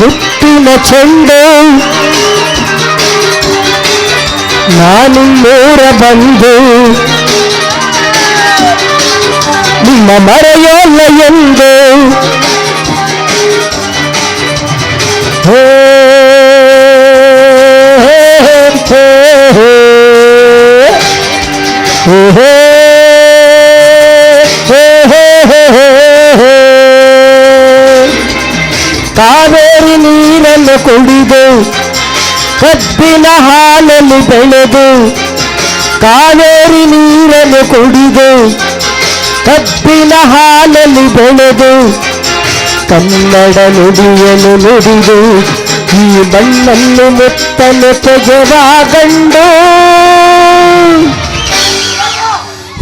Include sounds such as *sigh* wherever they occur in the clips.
ಮುತ್ತಿನ ಚೆಂಡು. ನಾನು ಮೂರ ಬಂದು. ನಿಮ್ಮ ಮರೆಯೋಲ್ಲ ಎಂದು. ಹೇ, ಹೇ, ಹೇ, ನೀರನ್ನು ಕುಡಿದು ಕಬ್ಬಿನ ಹಾಲಲ್ಲಿ ಬೆಳೆದು ಕಾವೇರಿ ನೀರನ್ನು ಕುಡಿದು ಕಬ್ಬಿನ ಹಾಲಲ್ಲಿ ಬೆಳೆದು ಕನ್ನಡ ನುಡಿಯಲು ನುಡಿದು ಈ ಮಣ್ಣನ್ನು ಮುತ್ತಲು ತೆಗೆವಾಗಂಡು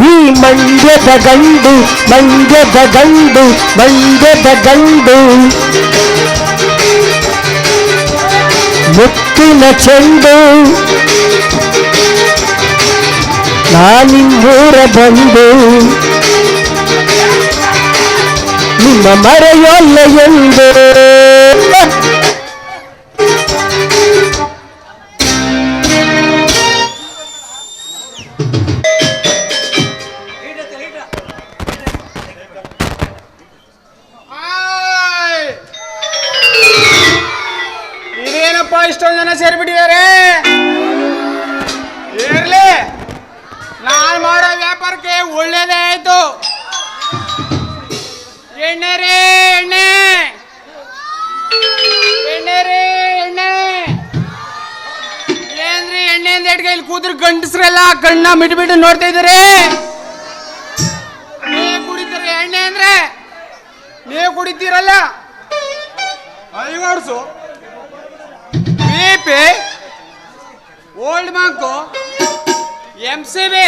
ಈ ಮಂಡ್ಯದ ಗಂಡು ಮಂಡ್ಯದ ಗಂಡು ಮಂಡ್ಯದ ಗಂಡು ಮುತ್ತಿನ ಚೆಂಡು. ನಾನಿಮ್ಮೂರ ಬಂದು. ನಿಮ್ಮ ಮರೆಯೊಲ್ಲ ಎಂದು. ಇಟ್ಕ ಇಲ್ಲಿ ಕೂದ್ರ ಗಂಡಸ್ರೆಲ್ಲ ಕಣ್ಣ ಮಿಟ್ಬಿಟ್ಟು ನೋಡ್ತಾ ಇದ್ದಾರೆ. ನೀವು ಕುಡಿತೀರಿ ಎಣ್ಣೆ ಅಂದ್ರೆ? ನೀವು ಕುಡಿತೀರಲ್ಲ? ಐವರ್ಸು B P old monk M C B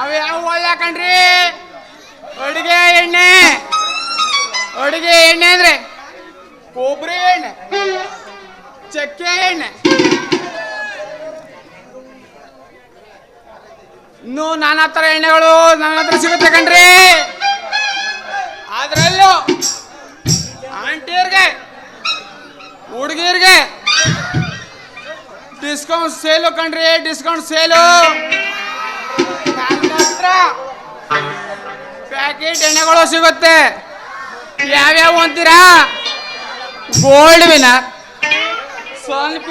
ಅವ ಯಾವ ಒಳ್ಳೆ ಕಣ್ರಿ? ಅಡುಗೆ ಎಣ್ಣೆ. ಅಡುಗೆ ಎಣ್ಣೆ ಅಂದ್ರೆ? ಕೊಬ್ಬರಿ ಎಣ್ಣೆ ಚಕ್ಕೆ ಎಣ್ಣೆ. ಇನ್ನು ನಾನಾ ಥರ ಎಣ್ಣೆಗಳು ನನ್ನ ಹತ್ರ ಸಿಗುತ್ತೆ ಕಣ್ರಿ. ಅದರಲ್ಲೂ ಆಂಟಿಯರ್ಗೆ ಹುಡುಗಿಯರ್ಗೆ ಡಿಸ್ಕೌಂಟ್ ಸೇಲು ಕಣ್ರಿ ಡಿಸ್ಕೌಂಟ್ ಸೇಲು ಪ್ಯಾಕೆಟ್ ಎಣ್ಣೆಗಳು ಸಿಗುತ್ತೆ, ಯಾವ್ಯಾವ ಅಂತೀರಾ? ಗೋಲ್ಡ್ ವಿನರ್ ಸ್ವಲ್ಪ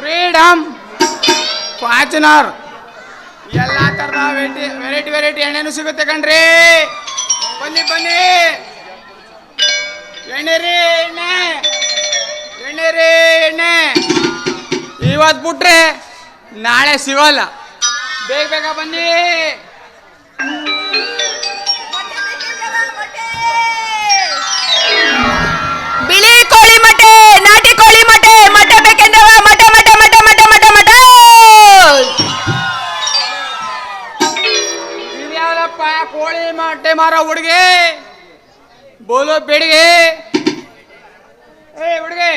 ಫ್ರೀಡಮ್ ಫಾರ್ಚುನರ್ ಎಲ್ಲ ತರದ ವೆರೈಟಿ ವೆರೈಟಿ ವೆರೈಟಿ ಎಣ್ಣೆನೂ ಸಿಗುತ್ತೆ ಕಣ್ರಿ. ಬನ್ನಿ ಬನ್ನಿ. ಎಣ್ಣೆ ರೀ, ಎಣ್ಣೆ. ಎಣ್ಣೆ ರೀ, ಎಣ್ಣೆ. ಇವತ್ತು ಬಿಟ್ರೆ ನಾಳೆ ಸಿಗೋಲ್ಲ. ಬೇಗ ಬೇಗ ಬನ್ನಿ. ಬಿಳಿ ಕೋಳಿ ಮೊಟ್ಟೆ. ಕೋಳಿ ಮೊಟ್ಟೆ ಮಾರೋ ಹುಡುಗಿ. ಬೋಲೋ ಬೆಡಿಗೆ. ಏ ಹುಡುಗಿ.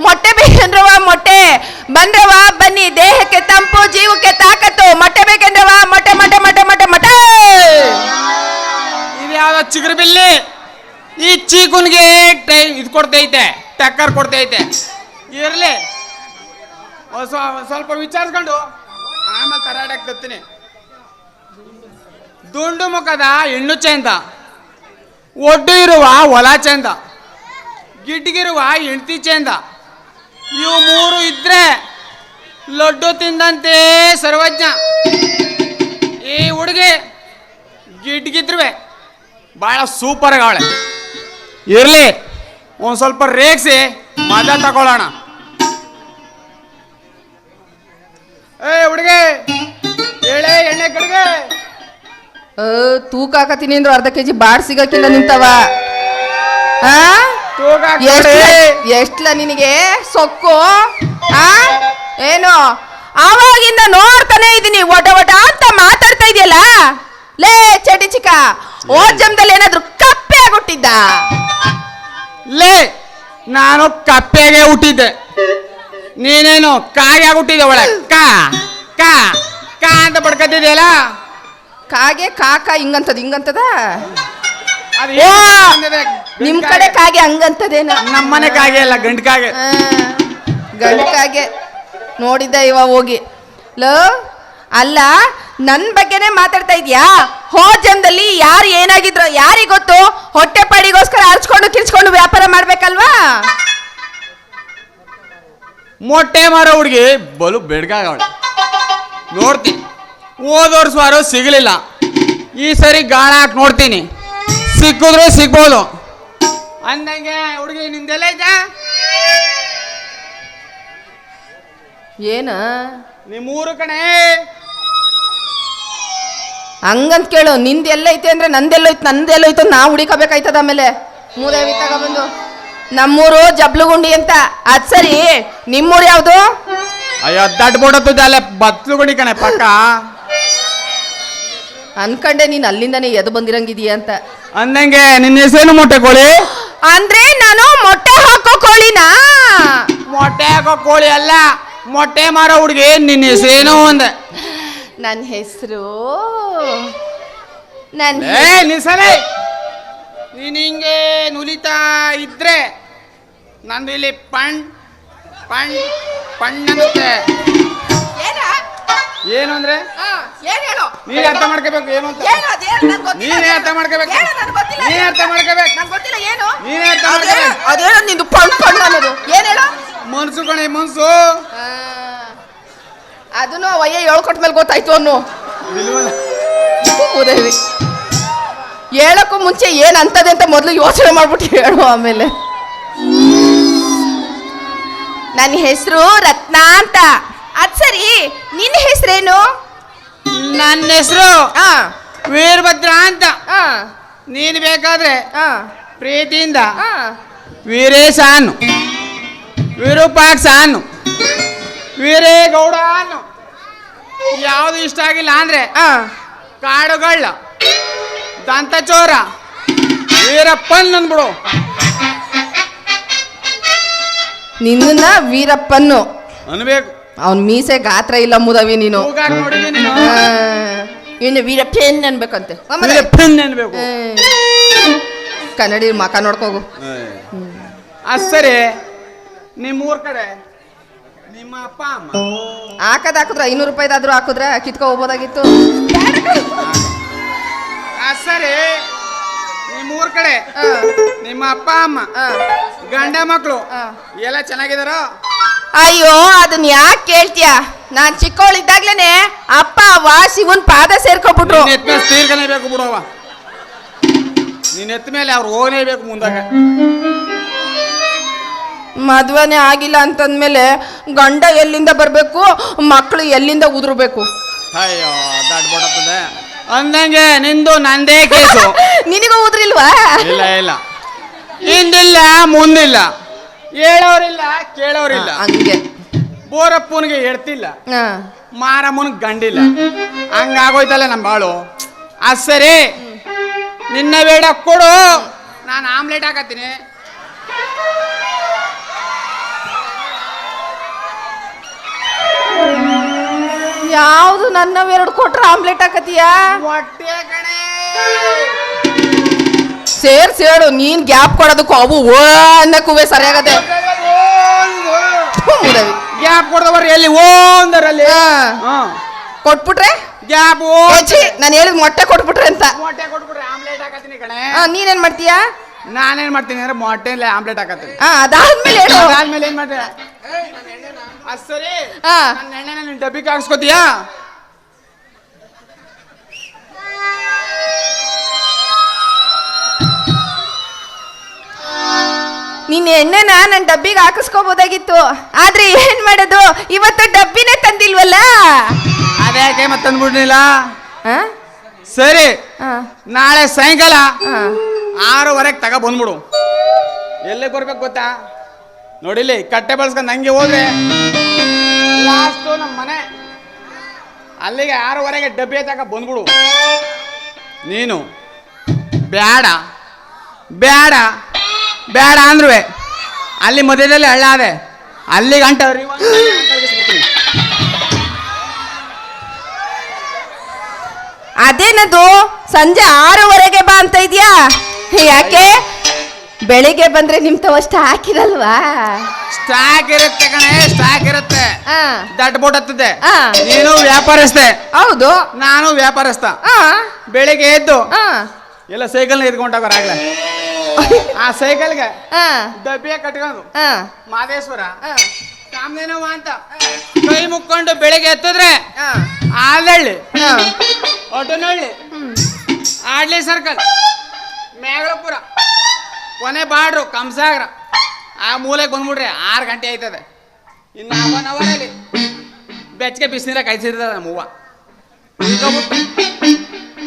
ಮೊಟ್ಟೆ ಬೇಕಂದ್ರವ ಮೊಟ್ಟೆ. ಬಂದ್ರವ ಬನ್ನಿ ದೇಹಕ್ಕೆ ತಂಪು ಜೀವಕ್ಕೆ ತಾಕತ್ತು. ಮೊಟ್ಟೆ ಬೇಕಂದ್ರವ ಮೊಟ್ಟೆ ಮೊಟ್ಟೆ ಮೊಟ್ಟೆ ಮೊಟ್ಟೆ ಮೊಟ್ಟೆ. ಇದ್ಯಾವ ಚಿಗುರು ಬಿಲ್ಲಿ. ಈ ಚೀಕುನ್ಗೆ ಟೈ ಇದು ಕೊಡ್ತೈತೆ ಟಕ್ಕರ್ ಕೊಡ್ತೈತೆ. ಇರಲಿ. ಸ್ವಲ್ಪ ವಿಚಾರಿಸ್ಕೊಂಡು. ಆಮೇಲೆ ತರಾಡಕ್ಕೆ ತತ್ತೀನಿ ದುಂಡು ಮುಖದ ಹೆಣ್ಣು ಚಂದ, ಒಡ್ಡು ಇರುವ ಹೊಲ ಚಂದ, ಗಿಡ್ಗಿರುವ ಹೆಂಡತಿ ಚಂದ. ಇವು ಮೂರು ಇದ್ರೆ ಲಡ್ಡು ತಿಂದಂತೆ ಸರ್ವಜ್ಞ. ಈ ಹುಡುಗಿ ಗಿಡ್ಗಿದ್ರುವೆ ಭಾಳ ಸೂಪರ್ ಅವಳೆ ಇರ್ಲಿ, ಒಂದು ಸ್ವಲ್ಪ ರೇಗಿಸಿ ಮಜಾ ತಗೊಳ್ಳೋಣ. ತೂಕ ಹಾಕತೀನಿ ಅಂದ್ರೆ ಅರ್ಧ ಕೆಜಿ ಬಾಡ್ ಸಿಗಕ್ಕಿಲ್ಲ ನಿಂತವ. ಆ? ತೂಕ. ಎಷ್ಟ್ಲ ನಿನಗೆ? ಸೊಕ್ಕು? ಆ? ಏನು? ಅವಾಗಿಂದ ನೋಡ್ತಾನೆ ಇದೀನಿ ಒಟ ಒಟ ಅಂತ ಮಾತಾಡ್ತಾ ಇದೆಯಲ್ಲ? ಲೇ ಚಟಿ ಚಿಕ್ಕ ಓದ್ ಜಮ್ದಲ್ಲಿ ಏನಾದ್ರು ಕಪ್ಪೆ ಆಗ್ಬಿಟ್ಟಿದ್ದ? ಲೇ ನಾನು ಕಪ್ಪೆಗೆ ಹುಟ್ಟಿದ್ದೆ. ನೀನೇನು ಕಾಗೆ ಹುಟ್ಟಿದ್ದೆ ಒಳಗೆ? ಕಾ ಕಾ ಕಾ ಅಂತ ಬಡ್ಕತ್ತಿದೆಯಲ್ಲ ಕಾಗೆ ಕಾಕ ಹಿಂಗಂತದ ಹಿಂಗಂತದ? ಅದು ನಿಮ್ಮ ಬಂದಿದೆ? ನಿಮ್ ಕಡೆ ಕಾಗೆ. ಹಂಗಂತದೇನ ನಮ್ಮನೆ ಕಾಗೆ ಅಲ್ಲ ಗಂಡ ಕಾಗೆ. ಗಂಡ ಕಾಗೆ. ನೋಡಿದ್ದ ಇವ ಹೋಗಿ. ಲೋ ಅಲ್ಲ ನನ್ನ ಬಗ್ಗೆನೇ ಮಾತಾಡ್ತಾ ಇದ್ಯಾ? ಹೋ ಜನ್ದಲ್ಲಿ ಯಾರು ಏನಾಗಿದ್ರು ಯಾರಿಗೆ ಗೊತ್ತು? ಹೊಟ್ಟೆ ಪಾಡಿಗೋಸ್ಕರ ಅರ್ಚ್ಕೊಂಡು ಕಿರ್ಚ್ಕೊಂಡು ವ್ಯಾಪಾರ ಮಾಡ್ಬೇಕಲ್ವಾ? ಮೊಟ್ಟೆ ಮಾರೋ ಹುಡುಗಿ ಬಲು ಬೆಡ್ಗಾಗವಳೆ ನೋಡ್ತೀನಿ ವಾರ ಸಿಗಲಿಲ್ಲ. ಈ ಸರಿ ಗಾಳ ಹಾಕಿ ನೋಡ್ತೀನಿ. ಸಿಕ್ಕಿದ್ರೆ ಸಿಗ್ಬೋದು. ಅಂದಂಗೆ ಹುಡುಗಿ ನಿಂದೆಲ್ಲ ಐತ ಏನ? ನಿಮ್ಮೂರು ಕಣೆ. ಹಂಗಂತ ಕೇಳು ನಿಂದ ಎಲ್ಲೈತೆ ಅಂದ್ರೆ ನಂದೆಲ್ಲೋಯ್ತು ನಂದೆಲ್ಲೋಯ್ತು ನಾ ಹುಡಿಕೋಬೇಕಾಯ್ತದ ಆಮೇಲೆ? ಮೂದೇವಿ ತಗೊಬಂದು ನಮ್ಮೂರು ಜಬ್ಲುಗುಂಡಿ ಅಂತ. ಅದ್ ಸರಿ ನಿಮ್ಮೂರು ಯಾವುದು? ಅಯ್ಯೋ ದಡ್ಡ ಬೋಡತ್ತು ಅಲ್ಲೇ ಬತ್ಲುಗುಂಡಿ ಕಣೆ ಪಕ್ಕ. ಅನ್ಕಂಡೆ ನೀನ್ ಅಲ್ಲಿಂದನೇ ಎದ್ದು ಬಂದಿರಂಗಿದೀಯ ಅಂತ. ಅಂದಂಗೆ ನಿನ್ನ ಹೆಸರೇನು ಮೊಟ್ಟೆ ಕೋಳಿ? ಅಂದ್ರೆ ನಾನು ಮೊಟ್ಟೆ ಹಾಕೋ ಕೋಳಿನಾ. ಮೊಟ್ಟೆ ಹಾಕೋ ಕೋಳಿ ಅಲ್ಲ ಮೊಟ್ಟೆ ಮಾರೋ ಹುಡುಗಿ ನಿನ್ನ ಹೆಸರೇನು ಅಂದೆ. ನನ್ನ ಹೆಸರು. ನನ್ನ ಏ ನೀನು ಹಿಂಗೆ ನುಲಿತಾ ಇದ್ರೆ ನಂದು ಇಲ್ಲಿ ಪಣ್ ಪಣ್ ಪಣ್ ಅನ್ನುತ್ತೆ ಏನು ಅಂದ್ರೆ? ಏನ್ ಹೇಳು? ನೀನ್ ಅರ್ಥ ಮಾಡ್ಕೋಬೇಕು ಏನು ಅಂತ? ಏನು ಅದೇನು ನಂಗ್ ಗೊತ್ತಿಲ್ಲ ನೀನೇ ಅರ್ಥ ಮಾಡ್ಕೋಬೇಕು. ಏನು ನಂಗ್ ಗೊತ್ತಿಲ್ಲ ನೀನೇ ಅರ್ಥ ಮಾಡ್ಕೋಬೇಕು. ನಂಗ್ ಗೊತ್ತಿಲ್ಲ ಏನು? ನೀನೇ ಅರ್ಥ ಮಾಡ್ಕೋಬೇಕು. ಅದೇನು ನಿಂದು ಪಣ್ ಪಣ್ ಅನ್ನೋದು. ಏನ್ ಹೇಳು? ಮನ್ಸು ಕಣೆ ಮನ್ಸು. ಅದನ್ನು ವಯ್ಯ ಹೇಳ್ಕೊಟ್ ಮೇಲೆ ಗೊತ್ತಾಯ್ತು ಅನ್ನು. ಉದಯವಿ ಹೇಳಕ್ಕೂ ಮುಂಚೆ ಏನ್ ಅಂತದೆ ಅಂತ ಮೊದಲು ಯೋಚನೆ ಮಾಡ್ಬಿಟ್ಟು ಹೇಳು ಆಮೇಲೆ. ನನ್ನ ಹೆಸರು ರತ್ನ ಅಂತ. ಅದ್ ಸರಿ. ನಿನ್ನ ಹೆಸರೇನು? ನನ್ನ ಹೆಸರು ವೀರಭದ್ರ ಅಂತ. ಆ. ನೀನು ಬೇಕಾದ್ರೆ ಪ್ರೀತಿಯಿಂದ ಆ. ವೀರೇಶ ಅನ್ನು ವಿರೂಪಾಕ್ಷ ಅನ್ನು ವೀರೇಗೌಡ ಅನ್ನು. ಯಾವುದು ಇಷ್ಟ ಆಗಿಲ್ಲ ಅಂದ್ರೆ ಕಾಡುಗಳ ಕಾಡುಗಳ್ಳ ದಂತಚೋರ ವೀರಪ್ಪನ್ ಅಂದ್ಬಿಡು. ನಿನ್ನ ವೀರಪ್ಪನ್ನು. ಅನ್ಬೇಕು. ಅವನ್ ಮೀಸೆ ಗಾತ್ರ ಇಲ್ಲ ಮುದವಿ ನೀನು. ಕೂಗಾಕ್ ನೋಡಿದೀನಿ ನೀನು. ಆ, ಇನ್ನು ವೀರಪ್ಪನ್ ಅನ್ಬೇಕಂತೆ. ವೀರಪ್ಪನ್ ಅನ್ಬೇಕು. ಕನ್ನಡಿ ಮಕ ನೋಡ್ಕೋಗು. ಅದ್ ಸರಿ. ನಿಮ್ಮ ಊರ್ ಕಡೆ. ನಿಮ್ಮ ಅಪ್ಪ ಅಮ್ಮ. ಹಾಕದ್ ಹಾಕಿದ್ರ ಐನೂರು ರೂಪಾಯಿದಾದ್ರೂ ಹಾಕಿದ್ರೆ ಕಿತ್ಕೊ ಹೋಗ್ಬೋದಾಗಿತ್ತು. ಅದ್ ಸರಿ. ನಿಮ್ಮ ಊರ್ ಕಡೆ. ಆ, ನಿಮ್ಮ ಅಪ್ಪ ಅಮ್ಮ. ಆ, ಗಂಡ ಮಕ್ಕಳು ಆ. ಎಲ್ಲ ಚೆನ್ನಾಗಿದಾರೋ? ಅಯ್ಯೋ ಅದನ್ನ ಯಾಕೆ ಕೇಳ್ತೀಯ? ನಾನ್ ಚಿಕ್ಕವಳಿದ್ದಾಗ್ಲೇನೆ ಅಪ್ಪ ಅವ್ವ ಶಿವನ್ ಪಾದ ಸೇರ್ಕೊಬಿಟ್ರು. ನಿನ್ನ ಎತ್ತ ಮೇಲೆ ಬೇಕು ಬಿಡವ ನೀನ್ ಎತ್ತ ಮೇಲೆ ಅವ್ರು ಹೋಗಲೇಬೇಕು ಮುಂದಾಗ. ಮದ್ವೆನೇ ಆಗಿಲ್ಲ ಅಂತಂದ್ಮೇಲೆ ಗಂಡ ಎಲ್ಲಿಂದ ಬರಬೇಕು ಮಕ್ಕಳು ಎಲ್ಲಿಂದ ಉದುರ್ಬೇಕು? ಅಯ್ಯೋ ದಡ್ ಬಡತ್ತದೆ ಅಂದಂಗೆ ನಿಂದು ನಂದೇ ಕೇಸು. *laughs* ನಿನಗೂ ಉದ್ರಿಲ್ವಾ? ಇಲ್ಲ ಇಲ್ಲ. ಹಿಂದಿಲ್ಲ ಮುಂದಿಲ್ಲ. ಹೇಳೋರಿಲ್ಲ ಕೇಳೋರಿಲ್ಲ. ಹಂಗೆ. ಬೋರಪ್ಪನಿಗೆ ಹೇಳ್ತಿಲ್ಲ. ಹಾ. ಮಾರಮ್ಮನಿಗೆ ಗಂಡಿಲ್ಲ. ಹಂಗಾಗೋಯ್ತಲ್ಲ ನಮ್ಮ ಬಾಳು ಆ ಸರಿ. ನಿನ್ನ ಬೇಡ ಕೊಡು. ನಾನು ಆಮ್ಲೆಟ್ ಹಾಕತ್ತೀನಿ. ಯಾವುದು ನನ್ನ ಎರಡು ಕೊಟ್ರೆ ಆಮ್ಲೆಟ್ ಹಾಕತೀಯಾ ಹೊಟ್ಟೆ ಕಣೆ. ಸೇರ್ ಸೇಡು ನೀನ್ ಗ್ಯಾಪ್ ಕೊಡೋದಕ್ಕೂ ಅವು ಓ ಅನ್ನಕ್ಕೂವೆ ಸರಿಯಾಗದೆ ಮುದವಿ ಗ್ಯಾಪ್ ಕೊಡ್ದವ್ರಿ ಎಲ್ಲಿ? ಓ ಅಂದರಲ್ಲಿ ಹಾ. ಕೊಟ್ಬಿಟ್ರೆ? ಗ್ಯಾಪ್ ನಾನು ಹೇಳಿದ ಮೊಟ್ಟೆ ಕೊಟ್ಬಿಟ್ರೆ ಅಂತ. ಮೊಟ್ಟೆ ಕೊಟ್ಬಿಟ್ರೆ ಆಮ್ಲೆಟ್ ಹಾಕತ್ತೀನಿ ಕಣೆ. ನೀನೇನ್ ಮಾಡ್ತೀಯಾ? ನಾನೇನ್ ಮಾಡ್ತೀನಿ ಅಂದ್ರೆ ಮೊಟ್ಟೆಲ್ಲ ಆಮ್ಲೆಟ್ ಹಾಕತ್ತೀನಿ. ಅದಾದ್ಮೇಲೆ ಹೇಳು. ಅದಾದ್ಮೇಲೆ ಏನ್ ಮಾಡ್ತೀಯ? ಸರಿ. ನನ್ನ ಎಣ್ಣೆನ ಡಬ್ಬಿ ಡಬ್ಬಿಗೆ ಹಾಕ್ಸ್ಕೊತೀಯಾ? ನಿನ್ನ ಎಣ್ಣೆನ ನನ್ನ ಡಬ್ಬಿಗೆ ಹಾಕಿಸ್ಕೋಬೋದಾಗಿತ್ತು. ಆದ್ರೆ ಏನ್ ಮಾಡೋದು? ಇವತ್ತು ಡಬ್ಬಿನೇ ತಂದಿಲ್ವಲ್ಲ? ಅದ್ಯಾಕೆ ಮತ್ತೆ ತಂದ್ಬಿಡ್ಲಿಲ್ಲ? ಆ? ಸರಿ ಆ, ನಾಳೆ ಸಾಯಂಕಾಲ ಆ. ಆರೂವರೆಗೆ ತಗ ಬಂದ್ಬಿಡು. ಎಲ್ಲಿಗೆ ಬರ್ಬೇಕು ಗೊತ್ತಾ? ನೋಡಿಲಿ ಕಟ್ಟೆ ಬಳಸ್ಕೊಂಡು ಹಂಗೆ ಹೋದ್ರೆ ಲಾಸ್ಟು ನಮ್ಮ ಮನೆ. ಅಲ್ಲಿಗೆ ಆರೂವರೆಗೆ ಡಬ್ಬಿ ತಗ ಬಂದ್ಬಿಡು. ನೀನು ಬೇಡ ಬೇಡ. ಬೇಡ ಅಂದ್ರು ಅಲ್ಲಿ ಮಧ್ಯದಲ್ಲಿ ಹಳ್ಳ ಅದೆ. ಅಲ್ಲಿ ಗಂಟ ಅದೇನದು? ಸಂಜೆ ಆರೂವರೆಗೆ ಬಾ ಅಂತ ಇದೆಯಾ? ಯಾಕೆ? ಬೆಳಿಗ್ಗೆ ಬಂದ್ರೆ ನಿಮ್ ತವಷ್ಟ ಹಾಕಿರಲ್ವಾ ಸ್ಟಾಕ್ ಇರುತ್ತೆ ಕಣೇ ಸ್ಟಾಕ್ ಇರುತ್ತೆ. ಆ, ದಟ್ ಬೋಟ್ ಹತ್ತದೆ. ಆ. ನೀನು ವ್ಯಾಪಾರಸ್ಥೆ. ಹೌದು. ನಾನು ವ್ಯಾಪಾರಸ್ಥ. ಆ, ಬೆಳಿಗ್ಗೆ ಎದ್ದು ಆ, ಎಲ್ಲ ಸೈಕಲ್ ಎದ್ಕೊಂಡಾಗ ಆಗ್ಲೇ ಆ ಸೈಕಲ್ಗೆ ಡಬ್ಬಿಯ ಕಟ್ಕೊಂಡು ಮಾದೇಶ್ವರ. ಆ, ಕಾಮಧೇನವ್ವ ಅಂತ. ಕೈ ಮುಕ್ಕೊಂಡು ಬೆಳಿಗ್ಗೆ ಎತ್ತಿದ್ರೆ ಆಲಳ್ಳಿ ಒಟ್ಟನಳ್ಳಿ. ಒಟನಹಳ್ಳಿ ಆಡ್ಲಿ ಸರ್ಕಲ್. ಮೇಗಳಪುರ. ಕೊನೆ ಬಾಡ್ರು ಕಂಸಾಗ್ರ ಆ ಮೂಲೆಗೆ ಬಂದ್ಬಿಡ್ರಿ ಆರು ಗಂಟೆ ಆಯ್ತದೆ. ಇನ್ನು ಹಾಫ್ ಅವರಲ್ಲಿ ಬೆಚ್ಚಗೆ ಬಿಸಿನೀರ ಕೈಸಿರ್ತದೆ ನಮ್ಮವ್ವ.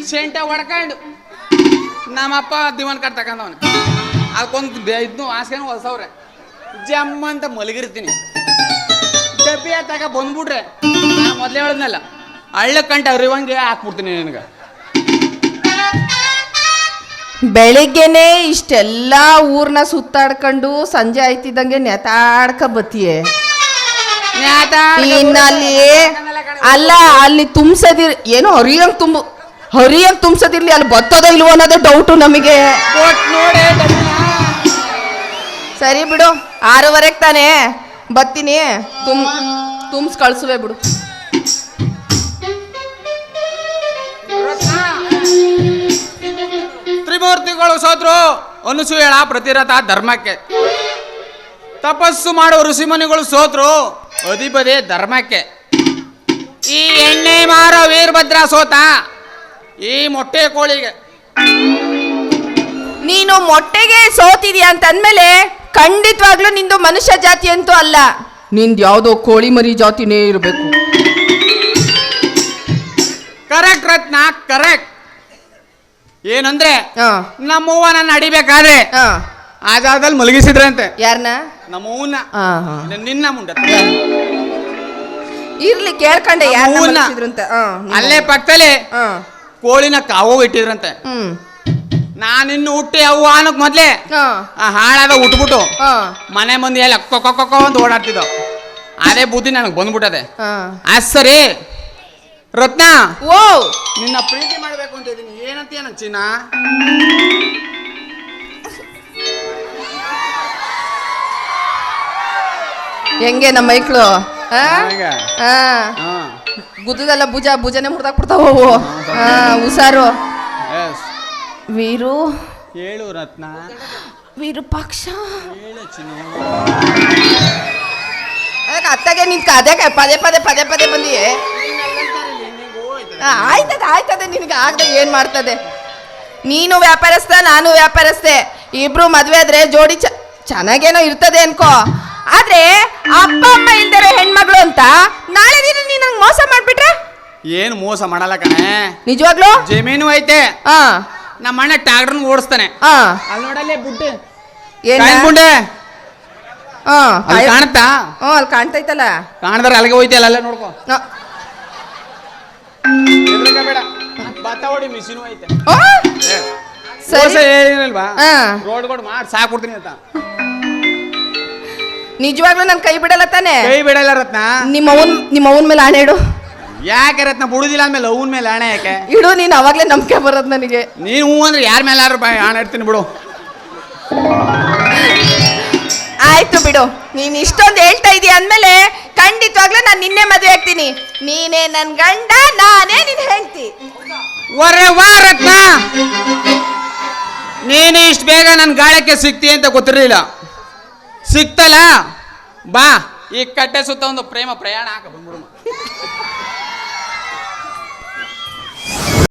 ಸೆಂಟ ಹೊಡ್ಕೊಂಡು ನಮ್ಮಪ್ಪ ದಿವನ್ ಕಾರ್ಡ್ ತಗೊಂಡವನು ಅದಕ್ಕೊಂದು ಇದ್ನು ಹಾಸ್ಕೊಂಡು ಹೊಲ್ಸವ್ರೆ. ಜಮ್ಮ ಅಂತ ಮಲಗಿರ್ತೀನಿ. ಡಬ್ಬಿ ಆತಾಗ ಬಂದ್ಬಿಟ್ರೆ ನಾನು ಮೊದಲೇ ಹೇಳಿದ್ನಲ್ಲ ಹಳ್ಳ ಕಂಟ ಅರಿವಂಗೆ ಹಾಕ್ಬಿಡ್ತೀನಿ ನಿನಗೆ. ಬೆಳಿಗ್ಗೆನೆ ಇಷ್ಟೆಲ್ಲ ಊರ್ನ ಸುತ್ತಾಡ್ಕೊಂಡು ಸಂಜೆ ಆಯ್ತಿದ್ದಂಗೆ ನೆತಾಡ್ಕ ಬತ್ತಿಯೇ. ಇನ್ನ ಅಲ್ಲಿ ಅಲ್ಲ ಅಲ್ಲಿ ತುಂಬಿಸದಿರ್ ಏನೋ ಹರಿಯಂಗ್ ತುಂಬ ಹರಿಯಂಗ್ ತುಂಬಿಸೋದಿರ್ಲಿ ಅಲ್ಲಿ ಬತ್ತೋದ ಇಲ್ವೋ ಅನ್ನೋದೇ ಡೌಟು ನಮಗೆ. ನೋಡಿ ಸರಿ ಬಿಡು ಆರೂವರೆಗೆ ತಾನೇ. ಬತ್ತೀನಿ. ತುಮ್ ತುಂಬ್ಸ್ ಕಳ್ಸುವೆ ಬಿಡು. ತ್ರಿಮೂರ್ತಿಗಳು ಸೋತ್ರು ಅನುಸೂಯಳ ಪ್ರತಿರಥ ಧರ್ಮಕ್ಕೆ. ತಪಸ್ಸು ಮಾಡುವ ಋಷಿಮುನಿಗಳು ಸೋತ್ರು ಅಧಿಪತಿ ಧರ್ಮಕ್ಕೆ. ಈ ಎಣ್ಣೆ ಮಾರೋ ವೀರಭದ್ರ ಸೋತ ಈ ಮೊಟ್ಟೆ ಕೋಳಿಗೆ. ನೀನು ಮೊಟ್ಟೆಗೆ ಸೋತಿದೀಯ ಅಂತ ಅಂದ್ಮೇಲೆ ಖಂಡಿತವಾಗ್ಲೂ ನಿಂದು ಮನುಷ್ಯ ಜಾತಿ ಅಂತೂ ಅಲ್ಲ. ನಿಂದು ಯಾವುದೋ ಕೋಳಿ ಮರಿ ಜಾತಿನೇ ಇರಬೇಕು. ಕರೆಕ್ಟ್ ರತ್ನ ಕರೆಕ್ಟ್ ಏನಂದ್ರೆ ಹಾ. ನಮ್ಮವ್ವ ನನ್ನ ಅಡಿಬೇಕಾದ್ರೆ ಹಾ. ಆ ಜಾಗದಲ್ಲಿ ಮಲಗಿಸಿದ್ರಂತೆ. ಯಾರನ್ನ ನಮ್ಮವ್ವನ ಹಾ ಹಾ. ನಿನ್ನ ಮುಂಡ ಇರ್ಲಿ ಕೇಳ್ಕೊಂಡೆ ಅಲ್ಲೇ ಪಕ್ಕದಲ್ಲಿ ಹಾ. ಕೋಳಿನ ಕಾವು ಇಟ್ಟಿದ್ರಂತೆ. ನಾನಿನ್ನು ಹುಟ್ಟಿ ಅವು ಅನ್ನಕ್ ಮೊದ್ಲೇ ಆ ಹಾಳಾದ ಉಟ್ಬಿಟ್ಟು ಮನೆ ಮಂದಿ ಎಲ್ಲ ಕೊಕ್ಕೊ ಅಂತ ಓಡಾಡ್ತಿದ್ದ. ಅದೇ ಬುದ್ಧಿ ನನಗೆ ಬಂದ್ಬಿಟ್ಟದೆ. ಆ ಸರಿ. ರತ್ನ. ಓ. ನಿನ್ನ ಪ್ರೀತಿ ಮಾಡ್ಬೇಕು ಅಂತ ಇದೀನಿ ಏನಂತೀಯ ನನ್ ಚಿನ್ನ ಹೆಂಗೆ ನಮ್ಮ ಮೈಕ್ಳು ಹಾ. ಗುದ್ದದಲ್ಲ ಭುಜ ಭುಜನೆ ಮುರ್ದಾಕ್ ಬಿಡ್ತಾವ ಅವು. ಹಾ ಹುಷಾರು. ವೀರು. ಹೇಳು ರತ್ನ. ವಿರೂಪಾಕ್ಷ ಹೇಳು ಚಿನ್ನ. ಅದಕ್ಕೆ ಅತ್ತಗೆ ನಿಂತ್ಕ ಅದಕ್ಕೆ ಪದೇ ಪದೇ ಪದೇ ಪದೇ ಬಂದಿ ಆಯ್ತದ ಆಯ್ತದೆ ನಿನಗೆ ಆಗದೆ ಏನು ಮಾಡ್ತದೆ? ನೀನು ವ್ಯಾಪಾರಸ್ಥ ನಾನು ವ್ಯಾಪಾರಸ್ಥೆ. ಇಬ್ರು ಮದುವೆ ಆದ್ರೆ ಜೋಡಿ ಚೆನ್ನಾಗೇನೋ ಇರ್ತದೆ ಅನ್ಕೋ. ಆದ್ರೆ ಅಪ್ಪ ಅಮ್ಮ ಇಲ್ದಿರೋ ಹೆಣ್ಮಗಳು ಅಂತ ನಾಳೆ ದಿನ ನೀನ್ ನಂಗ್ ಮೋಸ ಮಾಡ್ಬಿಟ್ರೆ? ಏನು ಮೋಸ ಮಾಡಲ್ಲ ಕಣೆ. ನಿಜವಾಗ್ಲು? ಜಮೀನು ಐತೆ. ಹಾ ನಮ್ಮ ಅಣ್ಣ ಟ್ಯಾಕ್ಟರ್ನ ಓಡಿಸ್ತಾನೆ. ಹಾ ಅಲ್ಲಿ ನೋಡಲ್ಲೇ ಬುಡ್ಡೆ. ಏನ್? ಕಾಯ್ಕೊಂಡೆ ಹಾ ಅಲ್ಲಿ ಕಾಣುತ್ತಾ ಹ್ಞೂ ಅಲ್ಲಿ ಕಾಣ್ತೈತಲ್ಲ. ಕಾಣದ್ರೆ ಅಲ್ಲಿಗೆ ಹೋಯ್ತಲ್ಲ ಅಲ್ಲೇ ನೋಡ್ಕೋ. ನ- ಬೇಡ. ಬತ್ತಾವಡಿ ಮಿಷಿನು ಐತೆ. ಆ? ಸರಿ. ಸರಿ ಹಾ ರೋಡ್ ರೋಡ್ಗಳು ಮಾಡಿ ಸಾಕೊಡ್ತೀನಿ ಅಂತ. ನಿಜವಾಗ್ಲೂ ನನ್ ಕೈ ಬಿಡಲ್ಲ ತಾನೆ? ಕೈ ಬಿಡಲ್ಲ ರತ್ನ. ನಿಮ್ಮ ಅವನ್ ನಿಮ್ಮ ಅವನ್ ಮೇಲೆ ಆಣೆ ಇಡು. ಯಾಕೆ ರತ್ನ? ಬುಡುದಿಲ್ಲ ಅಂದ್ಮೇಲೆ ಅವನ ಮೇಲೆ ಹಣ ಯಾಕೆ? ಇಡು ನೀನು ಅವಾಗ್ಲೇ ನಂಬಿಕೆ ಬರೋದು ನನಗೆ. ನೀನು ಹೂ ಅಂದ್ರೆ ಯಾರ ಮೇಲೆ ಯಾರು ಹಣ ಇಡ್ತೀನಿ ಬಿಡು. ಆಯ್ತು ಬಿಡು. ನೀನ್ ಇಷ್ಟೊಂದು ಹೇಳ್ತಾ ಇದೀಯ ಅಂದ್ಮೇಲೆ ಖಂಡಿತವಾಗ್ಲೂ ನಾನು ನಿನ್ನೆ ಮದುವೆ ಆಗ್ತೀನಿ. ನೀನೇ ನನ್ ಗಂಡ ನಾನೇ ನಿನ್ ಹೇಳ್ತಿ ಒರೆ ವಾ ರತ್ನ. ನೀನು ಇಷ್ಟು ಬೇಗ ನನ್ನ ಗಾಳಕ್ಕೆ ಸಿಗ್ತಿ ಅಂತ ಗೊತ್ತಿರಲಿಲ್ಲ. ಸಿಕ್ತಲ್ಲ ಬಾ. ಈ ಕಟ್ಟೆ ಸುತ್ತ ಒಂದು ಪ್ರೇಮ ಪ್ರಯಾಣ ಹಾಕ ಬಂದ್ಬಿಡು